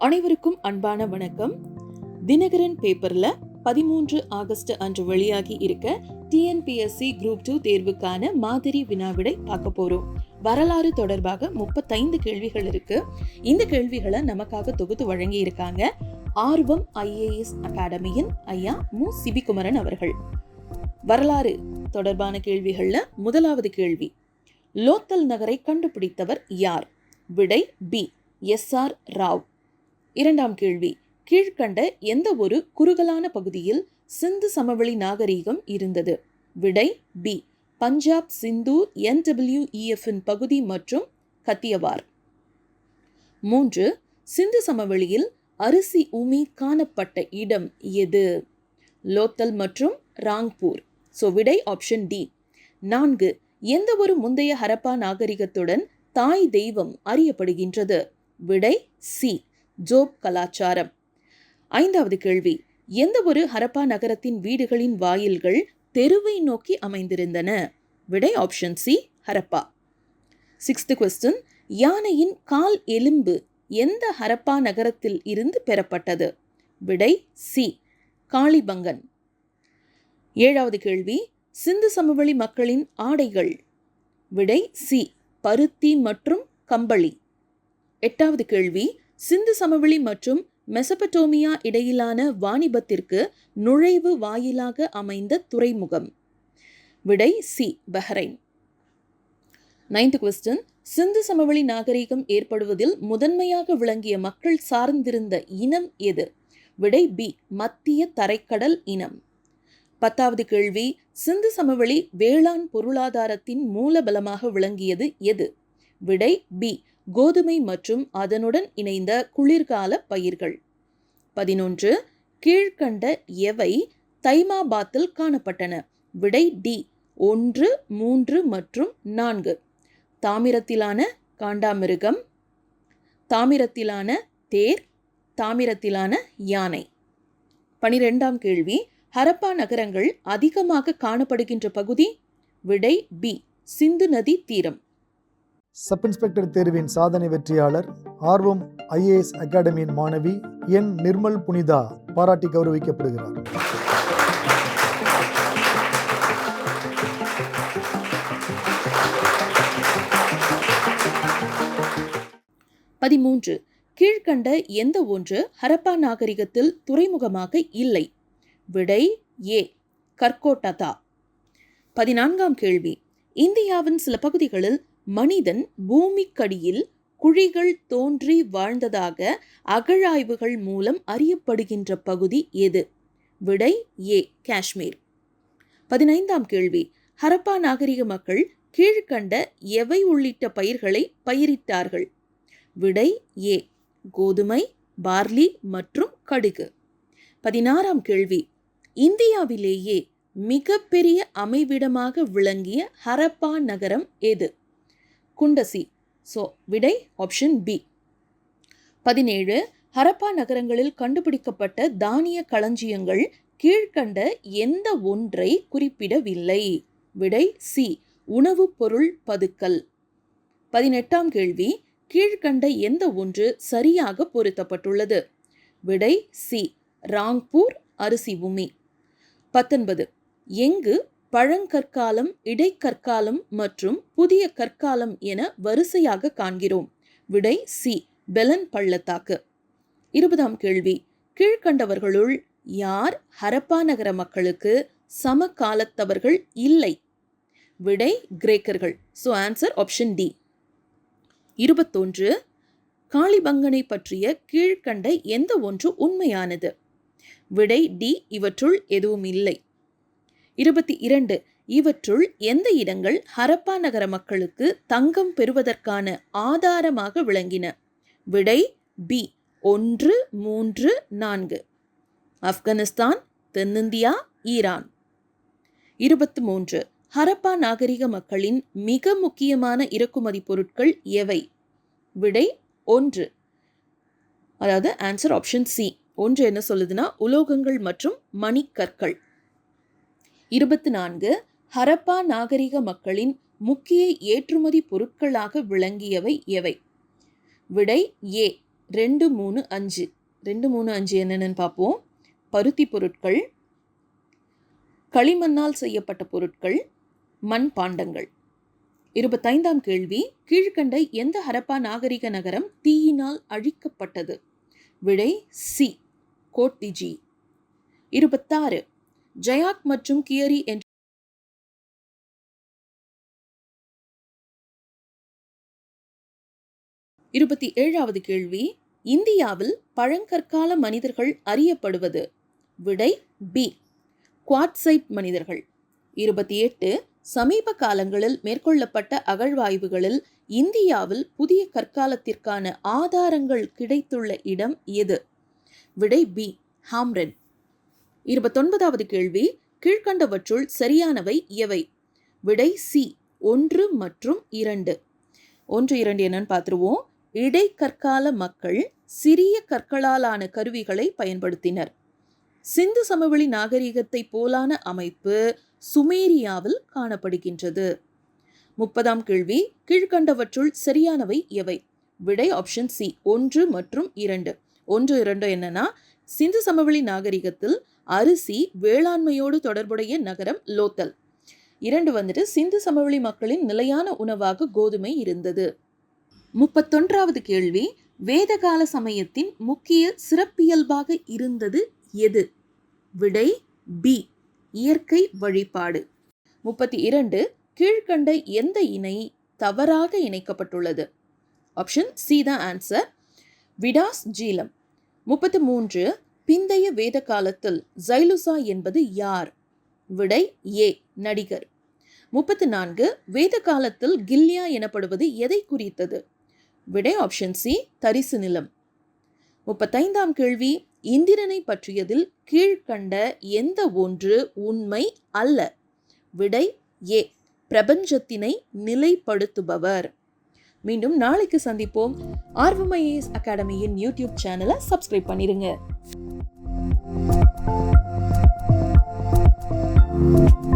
அனைவருக்கும் அன்பான வணக்கம். தினகரன் பேப்பர்ல பதிமூன்று ஆகஸ்ட் அன்று வெளியாகி இருக்க டிஎன்பிஎஸ்சி குரூப் டூ தேர்வுக்கான மாதிரி வினாவிடை பார்க்க போறோம். வரலாறு தொடர்பாக முப்பத்தைந்து கேள்விகள் இருக்கு. இந்த கேள்விகளை நமக்காக தொகுத்து வழங்கி இருக்காங்க. ஆர்வம் ஐஏஎஸ் அகாடமியின் ஐயா மு. சிபிகுமரன் அவர்கள். வரலாறு தொடர்பான கேள்விகள்ல முதலாவது கேள்வி. லோத்தல் நகரை கண்டுபிடித்தவர் யார்? விடை பி. எஸ். ஆர். ராவ். இரண்டாம் கேள்வி. கீழ்கண்ட எந்த ஒரு குறுகலான பகுதியில் சிந்து சமவெளி நாகரீகம் இருந்தது? விடை பி பஞ்சாப் சிந்து என்டபிள்யூஇஎஃப்பின் பகுதி மற்றும் கத்தியவார். மூன்று. சிந்து சமவெளியில் அரிசி உமி காணப்பட்ட இடம் எது? லோத்தல் மற்றும் ராங்பூர். ஸோ விடை ஆப்ஷன் டி நான்கு. எந்த ஒரு முந்தைய ஹரப்பா நாகரிகத்துடன் தாய் தெய்வம் அறியப்படுகின்றது? விடை சி ஜோப் கலாச்சாரம். ஐந்தாவது கேள்வி. எந்த ஒரு ஹரப்பா நகரத்தின் வீடுகளின் வாயில்கள் தெருவை நோக்கி அமைந்திருந்தன? விடை option C Harappa. Sixth question யானையின் கால் எலும்பு எந்த ஹரப்பா நகரத்தில் இருந்து பெறப்பட்டது? விடை சி காளிபங்கன். ஏழாவது கேள்வி. சிந்து சமவெளி மக்களின் ஆடைகள். விடை சி பருத்தி மற்றும் கம்பளி. எட்டாவது கேள்வி. சிந்து சமவெளி மற்றும் மெசபடோமியா இடையிலான வாணிபத்திற்கு நுழைவு வாயிலாக அமைந்த துறைமுகம். விடை C Bahrain. Ninth question Sindhu சமவெளி நாகரிகம் ஏற்படுவதில் முதன்மையாக விளங்கிய மக்கள் சார்ந்திருந்த இனம் எது? விடை பி மத்திய தரைக்கடல் இனம். பத்தாவது கேள்வி. சிந்து சமவெளி வேளாண் பொருளாதாரத்தின் மூலபலமாக விளங்கியது எது? விடை பி கோதுமை மற்றும் அதனுடன் இணைந்த குளிர்கால பயிர்கள். பதினொன்று கீழ்கண்ட எவை தைமாபாத்தில் காணப்பட்டன? விடை டி ஒன்று மூன்று மற்றும் நான்கு. தாமிரத்திலான காண்டாமிருகம் தாமிரத்திலான தேர் தாமிரத்திலான யானை. பனிரெண்டாம் கேள்வி ஹரப்பா நகரங்கள் அதிகமாக காணப்படுகின்ற பகுதி? விடை பி சிந்து நதி தீரம். சப் இன்ஸ்பெக்டர் தேர்வின் சாதனை வெற்றியாளர் ஆர்வம் ஐஏஎஸ் அகாடமியின் மாணவி என் நிர்மல் புனிதா பாராட்டி கௌரவிக்கப்படுகிறார். பதிமூன்று. கீழ்கண்ட எந்த ஒன்று ஹரப்பா நாகரிகத்தில் துறைமுகமாக இல்லை? விடை ஏ. கர்கோட்டதா பதினான்காம் கேள்வி. இந்தியாவின் சில பகுதிகளில் மனிதன் பூமிக்கடியில் குழிகள் தோன்றி வாழ்ந்ததாக அகழாய்வுகள் மூலம் அறியப்படுகின்ற பகுதி எது? விடை ஏ காஷ்மீர். பதினைந்தாம் கேள்வி. ஹரப்பா நாகரிக மக்கள் கீழ்கண்ட எவை உள்ளிட்ட பயிர்களை பயிரிட்டார்கள்? விடை ஏ கோதுமை பார்லி மற்றும் கடுகு. பதினாறாம் கேள்வி. இந்தியாவிலேயே மிகப்பெரிய அமைவிடமாக விளங்கிய ஹரப்பா நகரம் எது? குண்டசி. ஸோ விடை ஆப்ஷன் பி பதினேழு ஹரப்பா நகரங்களில் கண்டுபிடிக்கப்பட்ட தானிய களஞ்சியங்கள் கீழ்கண்ட எந்த ஒன்றை குறிப்பிடவில்லை? விடை சி உணவுப் பொருள் பதுக்கல். பதினெட்டாம் கேள்வி கீழ்கண்ட எந்த ஒன்று சரியாக பொருத்தப்பட்டுள்ளது? விடை சி ராங்பூர் அரிசி பூமி. பத்தொன்பது எங்கு பழங்கற்காலம் இடைக்கற்காலம் மற்றும் புதிய கற்காலம் என வரிசையாக காண்கிறோம். விடை சி. பெலன் பள்ளத்தாக்கு. இருபதாம் கேள்வி. கீழ்கண்டவர்களுள் யார் ஹரப்பா நகர மக்களுக்கு சமகாலத்தவர்கள் இல்லை? விடை கிரேக்கர்கள். ஸோ ஆன்சர் ஆப்ஷன் டி இருபத்தொன்று. காளிபங்கனை பற்றிய கீழ்கண்ட எந்த ஒன்று உண்மையானது? விடை டி. இவற்றுள் எதுவும் இல்லை. இருபத்தி இரண்டு. இவற்றுள் எந்த இடங்கள் ஹரப்பா நகர மக்களுக்கு தங்கம் பெறுவதற்கான ஆதாரமாக விளங்கின? விடை பி. ஒன்று மூன்று நான்கு. ஆப்கானிஸ்தான் தென்னிந்தியா ஈரான். இருபத்தி மூன்று. ஹரப்பா நாகரிக மக்களின் மிக முக்கியமான இறக்குமதி பொருட்கள் எவை? விடை ஒன்று. அதாவது ஆன்சர் ஆப்ஷன் சி ஒன்று என்ன சொல்லுதுன்னா உலோகங்கள் மற்றும் மணிக்கற்கள். இருபத்தி நான்கு ஹரப்பா நாகரிக மக்களின் முக்கிய ஏற்றுமதி பொருட்களாக விளங்கியவை எவை? விடை ஏ ரெண்டு மூணு அஞ்சு. ரெண்டு மூணு அஞ்சு என்னென்னு பார்ப்போம். பருத்தி பொருட்கள் களிமண்ணால் செய்யப்பட்ட பொருட்கள் மண் பாண்டங்கள். இருபத்தைந்தாம் கேள்வி கீழ்கண்ட எந்த ஹரப்பா நாகரிக நகரம் தீயினால் அழிக்கப்பட்டது? விடை சி கோட்டிஜி. இருபத்தாறு ஜயாக் மற்றும் கியரி என்ற இருபத்தி ஏழாவது கேள்வி இந்தியாவில் பழங்கற்கால மனிதர்கள் அறியப்படுவது? விடை பி குவாட்சைட் மனிதர்கள். இருபத்தி எட்டு சமீப காலங்களில் மேற்கொள்ளப்பட்ட அகழ்வாய்வுகளில் இந்தியாவில் புதிய கற்காலத்திற்கான ஆதாரங்கள் கிடைத்துள்ள இடம் எது? விடை பி ஹாம்ரன். இருபத்தொன்பதாவது கேள்வி கீழ்கண்டவற்றுள் சரியானவை எவை? விடை சி ஒன்று மற்றும் இரண்டு. ஒன்று இரண்டு என்னன்னு பார்த்துருவோம். இடைக்கற்கால மக்கள் சிறிய கற்களாலான கருவிகளை பயன்படுத்தினர். சிந்து சமவெளி நாகரிகத்தை போலான அமைப்பு சுமேரியாவில் காணப்படுகின்றது. முப்பதாம் கேள்வி கீழ்கண்டவற்றுள் சரியானவை எவை? விடை ஆப்ஷன் சி ஒன்று மற்றும் இரண்டு. ஒன்று இரண்டு என்னன்னா சிந்து சமவெளி நாகரிகத்தில் அரிசி வேளாண்மையோடு தொடர்புடைய நகரம் லோத்தல். இரண்டு வந்துட்டு சிந்து சமவெளி மக்களின் நிலையான உணவாக கோதுமை இருந்தது. முப்பத்தொன்றாவது கேள்வி வேதகால சமயத்தின் முக்கிய சிறப்பியல்பாக இருந்தது எது? விடை பி இயற்கை வழிபாடு. முப்பத்தி இரண்டு கீழ்கண்ட எந்த இணை தவறாக இணைக்கப்பட்டுள்ளது? Option C the answer. விடாஸ் Jhelum. முப்பத்து மூன்று பிந்தைய வேத காலத்தில் ஜைலுசா என்பது யார்? விடை ஏ நடிகர். முப்பத்து நான்கு வேத காலத்தில் கில்லியா எனப்படுவது எதை குறித்தது? விடை ஆப்ஷன் சி தரிசு நிலம். முப்பத்தைந்தாம் கேள்வி இந்திரனை பற்றியதில் கீழ்கண்ட எந்த ஒன்று உண்மை அல்ல? விடை ஏ பிரபஞ்சத்தினை நிலைப்படுத்துபவர். மீண்டும் நாளைக்கு சந்திப்போம். ஆர்வம் அகாடமியின் யூடியூப் சேனலை சப்ஸ்கிரைப் thank you.